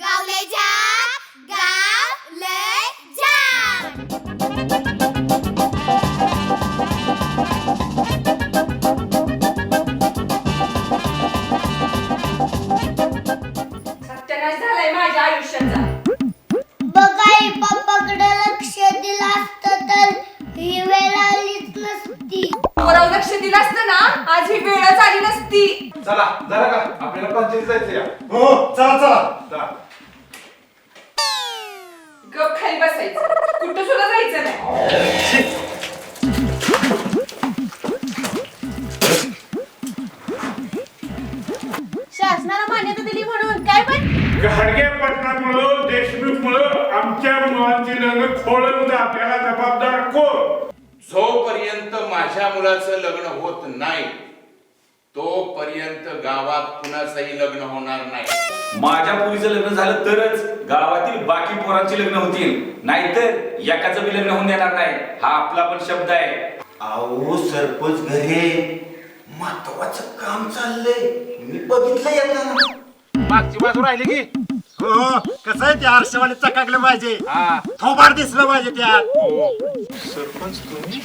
गावले झाक गावले झाक सत्यानाश झालाय माझ्या आयुष्याचा. बघाई पप्पाकडे लक्ष दिलं असतं तर ही वेळ आलीच नसती. पोरावर लक्ष दिलं असतं ना आज ही वेळच आली नसती. चला जरा का? आपल्याला पंचायत जायचं या हो चला चला. चला. गप खाली बसायचं. कुठं सुद्धा जायचं नाही. शासनाला मान्यता दिली म्हणून काय पण? घाडगे पटणामुळं देशमुखमुळं आमच्या मुलांची लग्न खोळून आपल्याला जबाबदार कोण? जोपर्यंत माझ्या मुलाचं लग्न होत नाही तोपर्यंत गावात कुणाचंही लग्न होणार नाही. माझ्या मुलीचं लग्न झालं तरच गावातील पोरांची लग्न होतील. नाहीतर एकाचं बी लग्न होऊन देणार नाही. हा आपला पण शब्द आहे. अहो सरपंच घरे महत्वाचं काम चाललंय. मी बघितलं येताना मागची बाजू राहिली की? हो कसं आहे ते आरशावाले चकाकलं पाहिजे. हा. थोबाड दिसलं पाहिजे त्यात. हो सरपंच तुम्ही?